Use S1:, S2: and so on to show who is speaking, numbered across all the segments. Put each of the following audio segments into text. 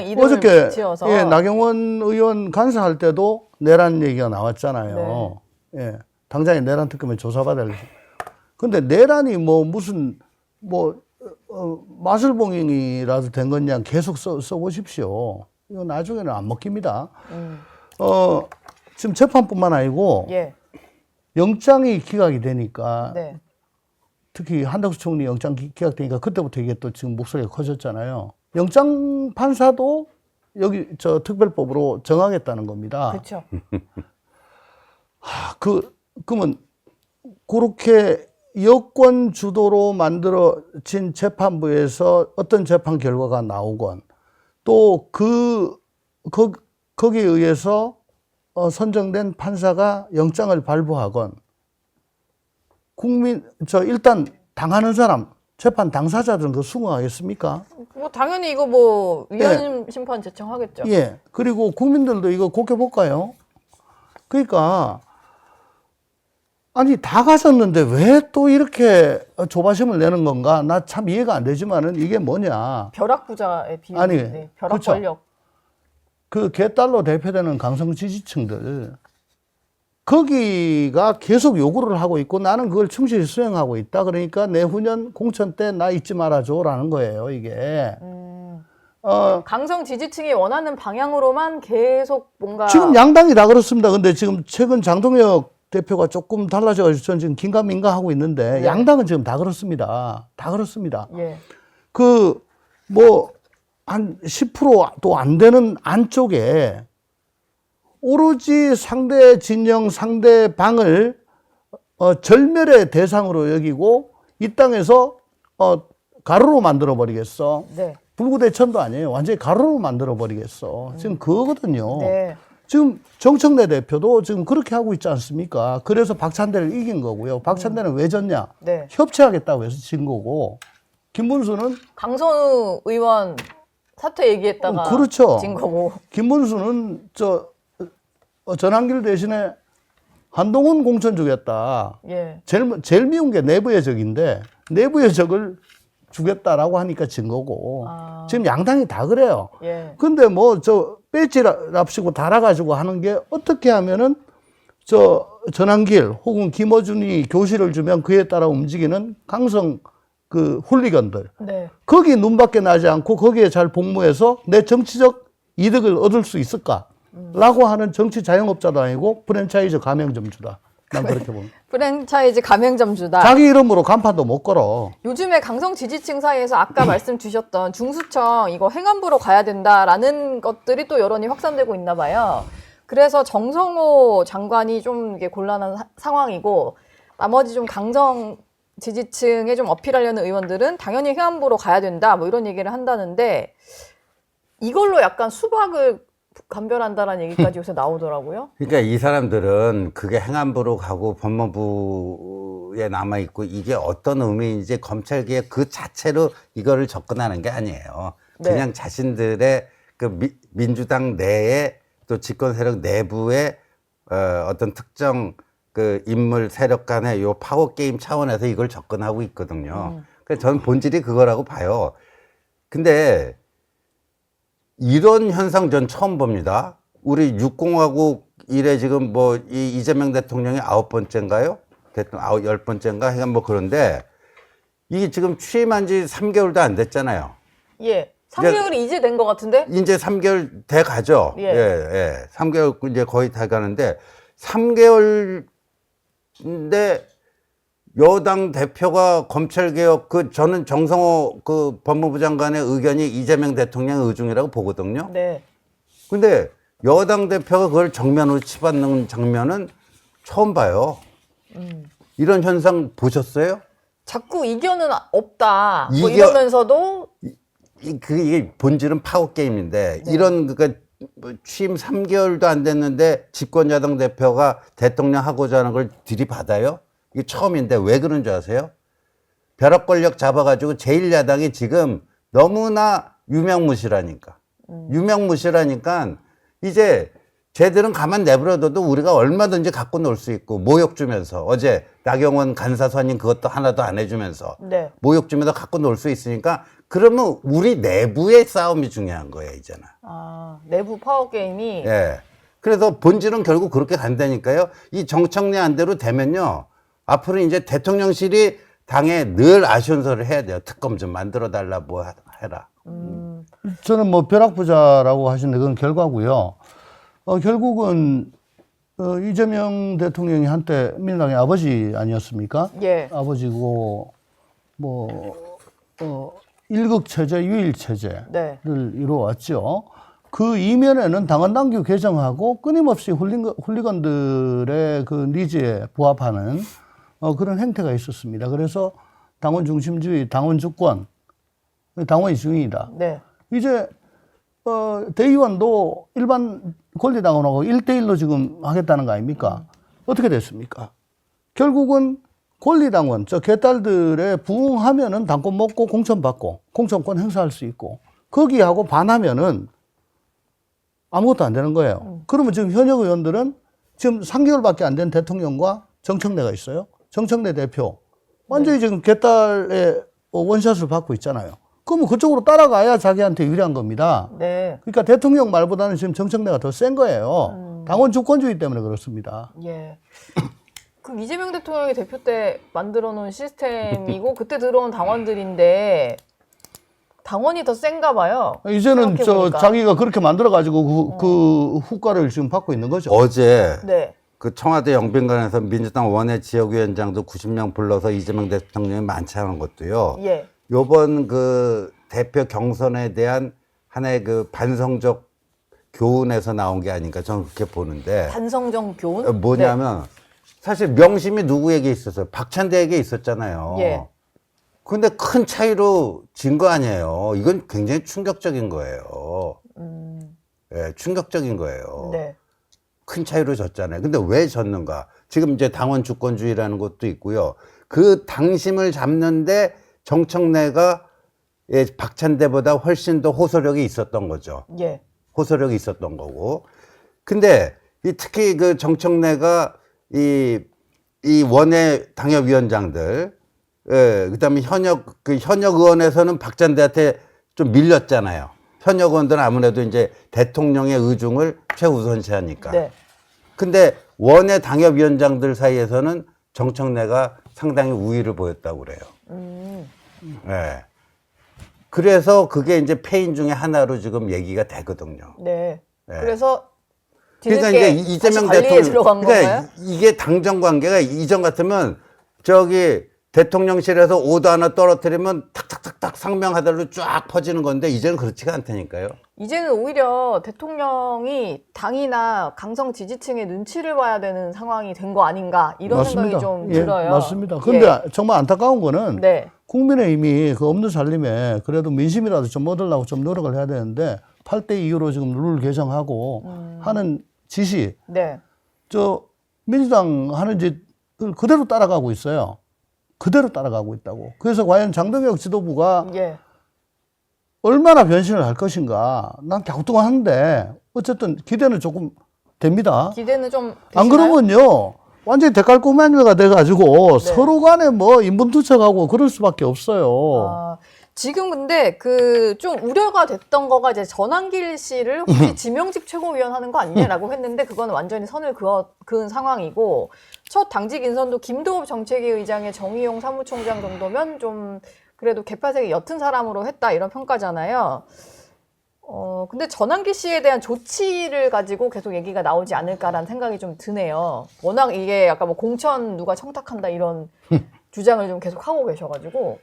S1: 그냥 이름을
S2: 어저께
S1: 지어서
S2: 예, 나경원 의원 간사할 때도 내란 얘기가 나왔잖아요.
S1: 네.
S2: 예, 당장에 내란 특검에 조사받을. 근데 내란이 뭐 무슨 뭐 어, 마술봉행이라도 된 거냐 계속 써, 써보십시오. 이거 나중에는 안 먹힙니다.
S1: 음,
S2: 어, 지금 재판뿐만 아니고
S1: 예,
S2: 영장이 기각이 되니까
S1: 네,
S2: 특히 한덕수 총리 영장 기- 기각되니까 그때부터 이게 또 지금 목소리가 커졌잖아요. 영장 판사도 여기 저 특별법으로 정하겠다는 겁니다.
S1: 그렇죠.
S2: 아, 그 그러면 그렇게 여권 주도로 만들어진 재판부에서 어떤 재판 결과가 나오건 또그 거, 거기에 의해서 어, 선정된 판사가 영장을 발부하건 국민 저 일단 당하는 사람 재판 당사자들은 그 수긍하겠습니까?
S1: 뭐 당연히 이거 뭐 위헌 심판 제청하겠죠.
S2: 예. 그리고 국민들도 이거 곱게 볼까요? 그러니까 아니 다 가졌는데 왜 또 이렇게 조바심을 내는 건가? 나 참 이해가 안 되지만은 이게 뭐냐?
S1: 벼락 부자의 비율,
S2: 아니,
S1: 네, 벼락
S2: 그렇죠.
S1: 권력.
S2: 그 개딸로 대표되는 강성 지지층들 거기가 계속 요구를 하고 있고 나는 그걸 충실히 수행하고 있다. 그러니까 내후년 공천 때 나 잊지 말아줘라는 거예요. 이게
S1: 음,
S2: 어
S1: 강성 지지층이 원하는 방향으로만 계속 뭔가
S2: 지금 양당이 다 그렇습니다. 근데 지금 최근 장동혁 대표가 조금 달라져가지고 저는 지금 긴가민가 하고 있는데
S1: 네.
S2: 양당은 지금 다 그렇습니다. 다 그렇습니다.
S1: 예,
S2: 그뭐 한 10%도 안 되는 안쪽에 오로지 상대 진영, 상대 방을 어, 절멸의 대상으로 여기고 이 땅에서 어, 가루로 만들어 버리겠어.
S1: 네,
S2: 불구대천도 아니에요. 완전히 가루로 만들어 버리겠어. 지금 그거거든요.
S1: 네,
S2: 지금 정청래 대표도 지금 그렇게 하고 있지 않습니까? 그래서 박찬대를 이긴 거고요. 박찬대는 왜 졌냐?
S1: 네.
S2: 협치하겠다고 해서 진 거고. 김문수는
S1: 강선우 의원 사퇴 얘기했다가
S2: 어, 그렇죠.
S1: 진 거고.
S2: 김문수는 저 어, 전환길 대신에 한동훈 공천 주겠다.
S1: 예,
S2: 제일 제일 미운 게 내부의 적인데 내부의 적을 주겠다라고 하니까 진 거고.
S1: 아.
S2: 지금 양당이 다 그래요.
S1: 예,
S2: 근데 뭐 저 배지랍시고 달아가지고 하는 게 어떻게 하면은 저 전환길 혹은 김어준이 교실을 주면 그에 따라 움직이는 강성 그 훌리건들
S1: 네,
S2: 거기 눈밖에 나지 않고 거기에 잘 복무해서 내 정치적 이득을 얻을 수 있을까? 라고 하는 정치 자영업자도 아니고 프랜차이즈 가맹점주다. 난 그렇게 봅니다.
S1: 프랜차이즈 가맹점주다.
S2: 자기 이름으로 간판도 못 걸어.
S1: 요즘에 강성 지지층 사이에서 아까 말씀 주셨던 중수청 이거 행안부로 가야 된다라는 것들이 또 여론이 확산되고 있나 봐요. 그래서 정성호 장관이 좀 이게 곤란한 사- 상황이고 나머지 좀 강성 지지층에 좀 어필하려는 의원들은 당연히 행안부로 가야 된다 뭐 이런 얘기를 한다는데 이걸로 약간 수박을 감별한다라는 얘기까지 요새 나오더라고요.
S3: 그러니까 이 사람들은 그게 행안부로 가고 법무부에 남아 있고 이게 어떤 의미인지 검찰개혁 그 자체로 이거를 접근하는 게 아니에요.
S1: 네.
S3: 그냥 자신들의 그 미- 민주당 내에 또 집권 세력 내부의 어, 어떤 특정 그 인물 세력 간의 요 파워 게임 차원에서 이걸 접근하고 있거든요. 그래서 저는 본질이 그거라고 봐요. 근데 이런 현상 전 처음 봅니다. 우리 육공화국 이래 지금 뭐 이 이재명 대통령이 아홉 번째인가요? 대통령 아홉 열 번째인가? 하여간 뭐 그런데 이게 지금 취임한 지 3개월도 안 됐잖아요.
S1: 예, 3개월이 이제 된 것 같은데?
S3: 이제 3개월 돼 가죠.
S1: 예.
S3: 예, 예. 3개월 이제 거의 다 가는데 3개월인데 여당 대표가 검찰 개혁 그 저는 정성호 그 법무부 장관의 의견이 이재명 대통령의 의중이라고 보거든요.
S1: 네.
S3: 근데 여당 대표가 그걸 정면으로 치받는 장면은 처음 봐요.
S1: 음.
S3: 이런 현상 보셨어요?
S1: 자꾸 이견은 없다. 뭐
S3: 이견-
S1: 이러면서도
S3: 이, 그, 이게 본질은 파워 게임인데, 이런, 그니까, 뭐 취임 3개월도 안 됐는데, 집권 야당 대표가 대통령 하고자 하는 걸 들이받아요? 이게 처음인데, 왜 그런 줄 아세요? 벼락 권력 잡아가지고 제1야당이 지금 너무나 유명무실하니까. 유명무실하니까, 이제 쟤들은 가만 내버려둬도 우리가 얼마든지 갖고 놀 수 있고, 모욕 주면서, 어제 나경원 간사 선임 그것도 하나도 안 해주면서,
S1: 네.
S3: 모욕 주면서 갖고 놀 수 있으니까 그러면 우리 내부의 싸움이 중요한 거예요, 이제는.
S1: 아, 내부 파워 게임이
S3: 예. 그래서 본질은 결국 그렇게 간다니까요. 이 정청래 안대로 되면요. 앞으로 이제 대통령실이 당에 늘 아쉬운소를 해야 돼요. 특검 좀 만들어 달라 뭐 하- 해라.
S1: 음,
S2: 저는 뭐 벼락부자라고 하시는데 그건 결과고요. 어, 결국은 어, 이재명 대통령이 한때 민주당의 아버지 아니었습니까?
S1: 예.
S2: 아버지고 뭐 어, 일극 체제, 유일 체제를
S1: 네.
S2: 이루어왔죠. 그 이면에는 당원 당규 개정하고 끊임없이 훌리건, 훌리건들의 그 니즈에 부합하는 어, 그런 행태가 있었습니다. 그래서 당원 중심주의, 당원 주권, 당원이 중이다.
S1: 네.
S2: 이제 어, 대의원도 일반 권리당원하고 1대1로 지금 하겠다는 거 아닙니까? 어떻게 됐습니까? 결국은 권리당원, 저 개딸들의 부응하면은 당권 먹고 공천 받고 공천권 행사할 수 있고 거기하고 반하면은 아무것도 안 되는 거예요. 그러면 지금 현역 의원들은 지금 3개월밖에 안 된 대통령과 정청래가 있어요. 정청래 대표. 완전히 지금 개딸의 원샷을 받고 있잖아요. 그러면 그쪽으로 따라가야 자기한테 유리한 겁니다.
S1: 네.
S2: 그러니까 대통령 말보다는 지금 정청래가 더 센 거예요. 당원 주권주의 때문에 그렇습니다.
S1: 예. 그 이재명 대통령이 대표 때 만들어 놓은 시스템이고 그때 들어온 당원들인데 당원이 더 센가 봐요.
S2: 이제는 저
S1: 생각해보니까.
S2: 자기가 그렇게 만들어 가지고 그, 그 후과를 지금 받고 있는 거죠.
S3: 어제
S1: 네.
S3: 그 청와대 영빈관에서 민주당 원외 지역위원장도 90명 불러서 이재명 대통령이 만찬한 것도요.
S1: 예.
S3: 요번 그 대표 경선에 대한 하나의 그 반성적 교훈에서 나온 게 아닌가 저는 그렇게 보는데
S1: 반성정 교훈?
S3: 어, 뭐냐면 사실 명심이 누구에게 있었어요? 박찬대에게 있었잖아요.
S1: 예.
S3: 근데 큰 차이로 진 거 아니에요. 이건 굉장히 충격적인 거예요.
S1: 네. 음,
S3: 예, 충격적인 거예요.
S1: 네.
S3: 큰 차이로 졌잖아요. 근데 왜 졌는가? 지금 이제 당원 주권주의라는 것도 있고요. 그 당심을 잡는데 정청래가 예, 박찬대보다 훨씬 더 호소력이 있었던 거죠.
S1: 예.
S3: 호소력이 있었던 거고. 근데 이 특히 그 정청래가 이, 이 원외 당협위원장들, 예, 그 다음에 현역, 그 현역 의원에서는 박찬대한테 좀 밀렸잖아요. 현역 의원들은 아무래도 이제 대통령의 의중을 최우선시 하니까.
S1: 네.
S3: 근데 원외 당협위원장들 사이에서는 정청래가 상당히 우위를 보였다고 그래요.
S1: 음,
S3: 예. 그래서 그게 이제 패인 중에 하나로 지금 얘기가 되거든요.
S1: 네.
S3: 네.
S1: 그래서
S3: 그러니까 이제 이재명 대통령 그러니까
S1: 건가요?
S3: 이- 이게 당정 관계가 이전 같으면 저기 대통령실에서 오도 하나 떨어뜨리면 탁탁탁탁 상명하달로 쫙 퍼지는 건데 이제는 그렇지가 않다니까요.
S1: 이제는 오히려 대통령이 당이나 강성 지지층의 눈치를 봐야 되는 상황이 된 거 아닌가 이런 생각이 좀
S2: 예,
S1: 들어요.
S2: 맞습니다. 근데
S1: 예.
S2: 정말 안타까운 거는
S1: 네.
S2: 국민의힘이 그 없는 살림에 그래도 민심이라도 좀 얻으려고 좀 노력을 해야 되는데 8대 2로 지금 룰 개정하고
S1: 음.
S2: 하는 짓이
S1: 네.
S2: 저 민주당 하는 짓을 그대로 따라가고 있어요. 그대로 따라가고 있다고. 그래서 과연 장동혁 지도부가
S1: 예.
S2: 얼마나 변신을 할 것인가 난 갸우뚱하는데 어쨌든 기대는 조금 됩니다.
S1: 기대는 좀
S2: 안
S1: 되시나요?
S2: 그러면요 완전히 대깔꼬마니가 돼가지고
S1: 네.
S2: 서로 간에 뭐 인분 투척하고 그럴 수밖에 없어요.
S1: 아, 지금 근데 그 좀 우려가 됐던 거가 이제 전환길 씨를
S2: 음.
S1: 혹시 지명직 최고위원 하는 거 아니냐라고 했는데 그건 완전히 선을 그어, 그은 상황이고 첫 당직 인선도 김도읍 정책위 의장의 정의용 사무총장 정도면 좀 그래도 개파색이 옅은 사람으로 했다 이런 평가잖아요. 어, 근데 전환기 씨에 대한 조치를 가지고 계속 얘기가 나오지 않을까라는 생각이 좀 드네요. 워낙 이게 약간 뭐 공천 누가 청탁한다 이런 주장을 좀 계속 하고 계셔가지고.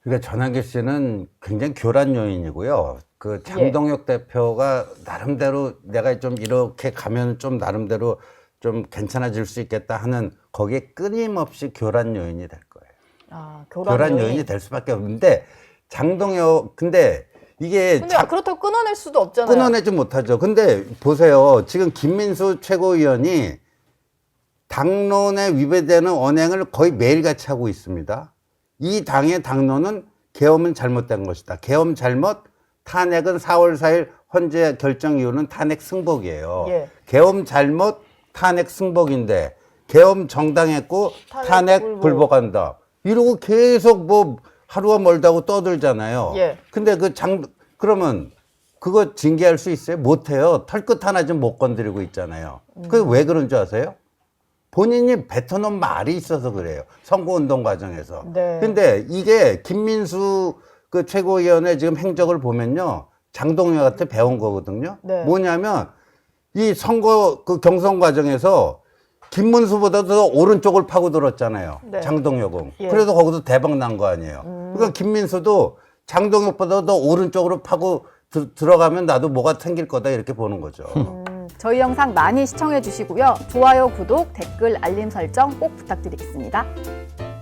S3: 그러니까 전환기 씨는 굉장히 교란 요인이고요.
S1: 예.
S3: 그 장동혁 대표가 나름대로 내가 좀 이렇게 가면 좀 나름대로 좀 괜찮아질 수 있겠다 하는 거기에 끊임없이 교란 요인이 될 거예요.
S1: 아, 교란,
S3: 교란
S1: 요인.
S3: 요인이 될 수밖에 없는데 장동혁 근데 이게
S1: 근데
S3: 자-
S1: 그렇다고 끊어낼 수도 없잖아요.
S3: 끊어내지 못하죠. 근데 보세요. 지금 김민수 최고위원이 당론에 위배되는 언행을 거의 매일같이 하고 있습니다. 이 당의 당론은 계엄은 잘못된 것이다. 계엄 잘못, 탄핵은 4월 4일 헌재 결정 이유는 탄핵 승복이에요.
S1: 예.
S3: 계엄 잘못, 탄핵 승복인데 계엄 정당했고
S1: 탄핵
S3: 탄핵,
S1: 불복.
S3: 불복한다. 이러고 계속 뭐 하루가 멀다고 떠들잖아요.
S1: 예.
S3: 근데 그 장 그러면 그거 징계할 수 있어요? 못 해요. 털끝 하나 좀 못 건드리고 있잖아요. 그게 왜 그런 줄 아세요? 본인이 뱉어놓은 말이 있어서 그래요. 선거운동 과정에서.
S1: 네.
S3: 근데 이게 김민수 그 최고위원의 지금 행적을 보면요. 장동혁한테 배운 거거든요.
S1: 네.
S3: 뭐냐면 이 선거 그 경선 과정에서 김문수보다도 더 오른쪽을 파고들었잖아요.
S1: 네.
S3: 장동혁은.
S1: 예.
S3: 그래서 거기서 대박 난 거 아니에요. 그러니까 김민수도 장동혁보다 더 오른쪽으로 파고 들- 들어가면 나도 뭐가 생길 거다 이렇게 보는 거죠.
S1: 음.
S4: 저희 영상 많이 시청해 주시고요. 좋아요, 구독, 댓글, 알림 설정 꼭 부탁드리겠습니다.